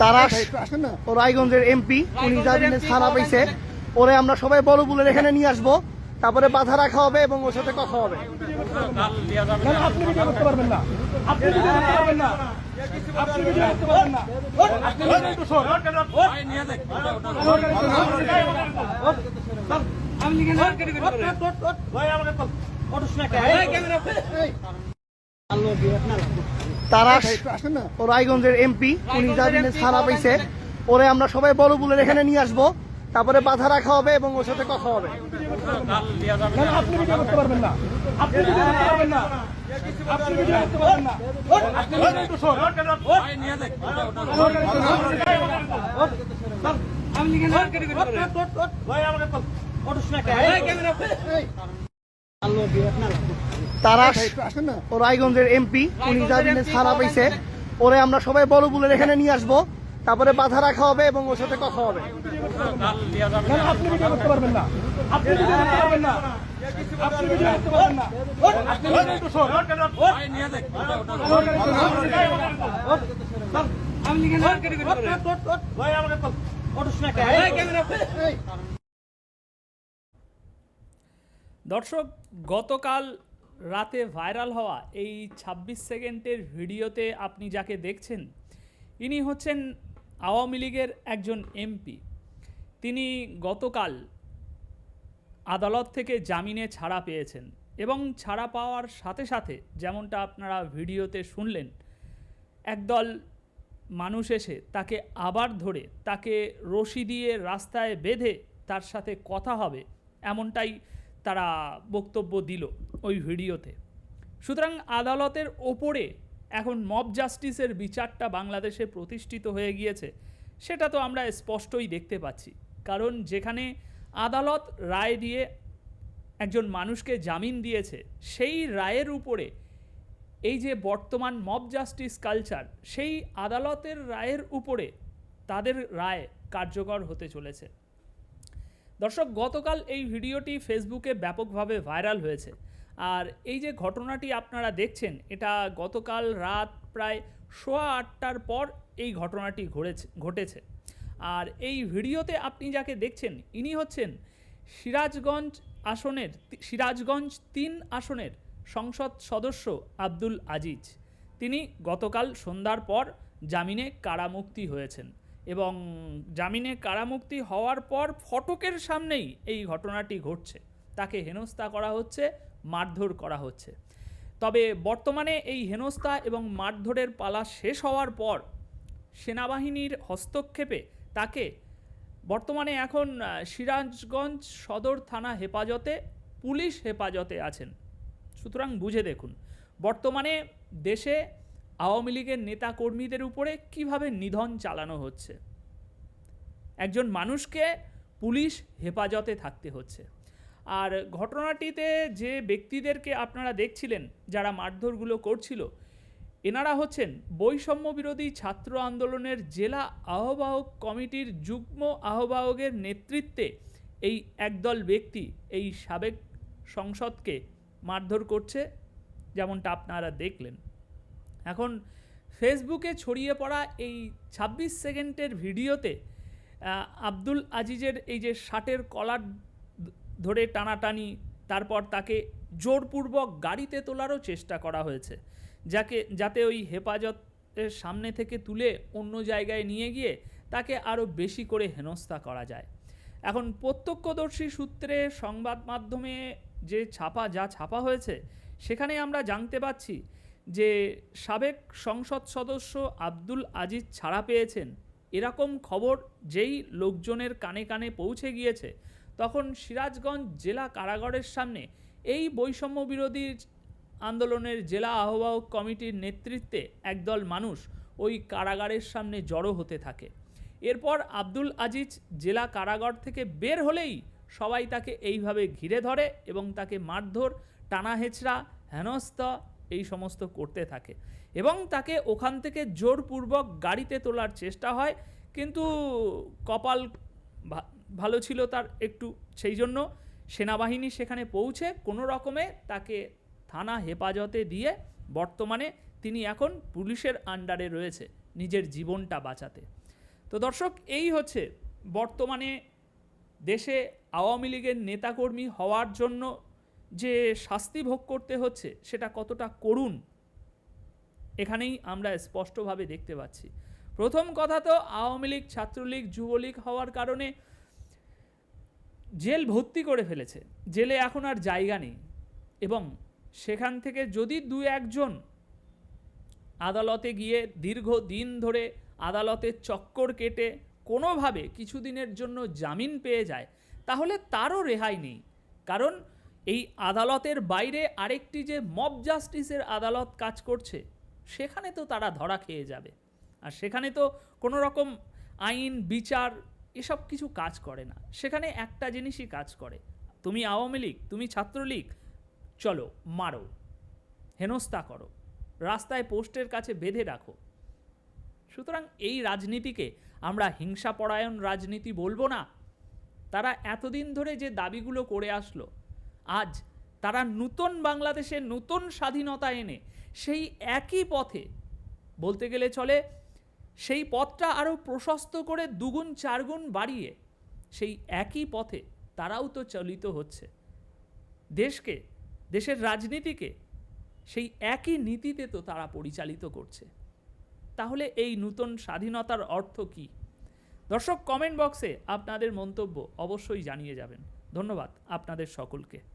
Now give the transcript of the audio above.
তারা ও রায়গঞ্জের এমপি উনি জামিনে ছাড়া পাইছে। ওরে আমরা সবাই বড় বুলের এখানে নিয়ে আসব। তারপরে বাধা রাখা হবে এবং ওর সাথে কথা হবে। আপনি তারা রায়গঞ্জের এমপি উনি জামিনে ছাড়া পাইছে ওরে আমরা সবাই বড় বুলের এখানে নিয়ে আসব তারপরে বাধা রাখা হবে এবং ওর সাথে কথা হবে না, আপনি ভিডিও করতে পারবেন না? আপনি ভিডিও করতে পারবেন না আপনি ভিডিও করতে পারবেন না আপনি ভিডিও একটু সর। তারা ও রায়গঞ্জের এমপি উনি জামিনে ছাড়া পাইছে। ওরে আমরা সবাই বড় বুলের এখানে নিয়ে আসব। তারপরে বাধা রাখা হবে এবং ওর সাথে কথা হবে। আপনি ভিডিও করতে পারবেন না। আপনি ভিডিও করতে পারবেন না। আপনি ভিডিও করতে পারবেন না। আপনি একটু সর। দর্শক গতকাল রাতে ভাইরাল হওয়া এই ২৬ সেকেন্ডের ভিডিওতে আপনি যাকে দেখছেন, ইনি হচ্ছেন আওয়ামী লীগের একজন এমপি। তিনি গতকাল আদালত থেকে জামিনে ছাড়া পেয়েছেন এবং ছাড়া পাওয়ার সাথে সাথে যেমনটা আপনারা ভিডিওতে শুনলেন, একদল মানুষ এসে তাকে আবার ধরে, তাকে রশি দিয়ে রাস্তায় বেঁধে তার সাথে কথা হবে, এমনটাই তারা বক্তব্য দিল ওই ভিডিওতে। সুতরাং আদালতের ওপরে এখন মব জাস্টিসের বিচারটা বাংলাদেশে প্রতিষ্ঠিত হয়ে গিয়েছে, সেটা তো আমরা স্পষ্টই দেখতে পাচ্ছি। কারণ যেখানে আদালত রায় দিয়ে একজন মানুষকে জামিন দিয়েছে, সেই রায়ের উপরে এই যে বর্তমান মব জাস্টিস কালচার, সেই আদালতের রায়ের উপরে তাদের রায় কার্যকর হতে চলেছে। দর্শক, গতকাল এই ভিডিওটি ফেসবুকে ব্যাপকভাবে ভাইরাল হয়েছে। আর এই যে ঘটনাটি আপনারা দেখছেন, এটা গতকাল রাত প্রায় সোয়া আটটার পর এই ঘটনাটি ঘটেছে ঘটেছে। আর এই ভিডিওতে আপনি যাকে দেখছেন, ইনি হচ্ছেন সিরাজগঞ্জ আসনের, সিরাজগঞ্জ তিন আসনের সংসদ সদস্য আব্দুল আজিজ। তিনি গতকাল সন্ধ্যার পর জামিনে কারামুক্তি হয়েছেন। এবং জামিনে কারামুক্তি হওয়ার পর ফটকের সামনেই এই ঘটনাটি ঘটছে। তাকে হেনস্থা করা হচ্ছে, মারধর করা হচ্ছে। তবে বর্তমানে এই হেনস্থা এবং মারধরের পালা শেষ হওয়ার পর সেনাবাহিনীর হস্তক্ষেপে তাকে বর্তমানে এখন সিরাজগঞ্জ সদর থানা হেফাজতে, পুলিশ হেফাজতে আছেন। সুতরাং বুঝে দেখুন, বর্তমানে দেশে আওয়ামী লীগের নেতা কর্মীদের উপরে কীভাবে নিধন চালানো হচ্ছে? একজন মানুষকে পুলিশ হেফাজতে থাকতে হচ্ছে। আর ঘটনাটিতে যে ব্যক্তিদেরকে আপনারা দেখছিলেন, যারা মারধরগুলো করছিল, এনারা হচ্ছেন বৈষম্য বিরোধী ছাত্র আন্দোলনের জেলা আহ্বায়ক কমিটির যুগ্ম আহ্বায়কের নেতৃত্বে এই একদল ব্যক্তি, এই সাবেক সংসদকে মারধর করছে, যেমনটা আপনারা দেখলেন। এখন ফেসবুকে ছড়িয়ে পড়া এই ২৬ সেকেন্ডের ভিডিওতে আব্দুল আজিজের এই যে শার্টের কলার ধরে টানাটানি, তারপর তাকে জোরপূর্বক গাড়িতে তোলারও চেষ্টা করা হয়েছে, যাকে, যাতে ওই হেফাজতের সামনে থেকে তুলে অন্য জায়গায় নিয়ে গিয়ে তাকে আরও বেশি করে হেনস্থা করা যায়। এখন প্রত্যক্ষদর্শী সূত্রে সংবাদ মাধ্যমে যে ছাপা, যা ছাপা হয়েছে, সেখানে আমরা জানতে পাচ্ছি যে সাবেক সংসদ সদস্য আব্দুল আজিজ ছাড়া পেয়েছেন। এরকম খবর যেই লোকজনের কানে কানে পৌঁছে গিয়েছে, তখন সিরাজগঞ্জ জেলা কারাগারের সামনে এই বৈষম্য বিরোধী আন্দোলনের জেলা আহ্বায়ক কমিটির নেতৃত্বে একদল মানুষ ওই কারাগারের সামনে জড়ো হতে থাকে। এরপর আব্দুল আজিজ জেলা কারাগার থেকে বের হলেই সবাই তাকে এইভাবে ঘিরে ধরে এবং তাকে মারধর, টানা হেঁচড়া, হেনস্থা এই সমস্ত করতে থাকে। এবং তাকে ওখান থেকে জোরপূর্বক গাড়িতে তোলার চেষ্টা হয়, কিন্তু কপাল ভালো ছিল তার একটু। সেই জন্য সেনাবাহিনী সেখানে পৌঁছে কোনো রকমে তাকে থানা হেফাজতে দিয়ে বর্তমানে তিনি এখন পুলিশের আন্ডারে রয়েছে নিজের জীবনটা বাঁচাতে। তো দর্শক, এই হচ্ছে বর্তমানে দেশে আওয়ামী লীগের নেতাকর্মী হওয়ার জন্য যে শাস্তি ভোগ করতে হচ্ছে, সেটা কতটা করুণ, এখানেই আমরা স্পষ্টভাবে দেখতে পাচ্ছি। প্রথম কথা তো আওয়ামী লীগ, ছাত্রলীগ, যুবলীগ হওয়ার কারণে জেল ভর্তি করে ফেলেছে। জেলে এখন আর জায়গা নেই এবং সেখান থেকে যদি দু একজন আদালতে গিয়ে দীর্ঘ দিন ধরে আদালতের চক্কর কেটে কোনোভাবে কিছুদিনের জন্য জামিন পেয়ে যায়, তাহলে তারও রেহাই নেই। কারণ এই আদালতের বাইরে আরেকটি যে মব জাস্টিসের আদালত কাজ করছে, সেখানে তো তারা ধরা খেয়ে যাবে। আর সেখানে তো কোনো রকম আইন, বিচার এসব কিছু কাজ করে না। সেখানে একটা জিনিসই কাজ করে। তুমি আওয়ামী লীগ, তুমি ছাত্রলীগ, চলো, মারো, হেনস্থা করো, রাস্তায় পোস্টের কাছে বেঁধে রাখো। সুতরাং এই রাজনীতিকে আমরা হিংসাপরায়ণ রাজনীতি বলব না। তারা এতদিন ধরে যে দাবিগুলো করে আসলো আজ তারা নূতন বাংলাদেশে নতুন স্বাধীনতা এনে সেই একই পথে, বলতে গেলে চলে, সেই পথটা আরও প্রশস্ত করে দুগুণ চারগুণ বাড়িয়ে সেই একই পথে তারাও তো চলিত হচ্ছে। দেশকে, দেশের রাজনীতিকে সেই একই নীতিতে তো তারা পরিচালিত করছে। তাহলে এই নূতন স্বাধীনতার অর্থ কী? দর্শক কমেন্ট বক্সে আপনাদের মন্তব্য অবশ্যই জানিয়ে যাবেন। ধন্যবাদ আপনাদের সকলকে।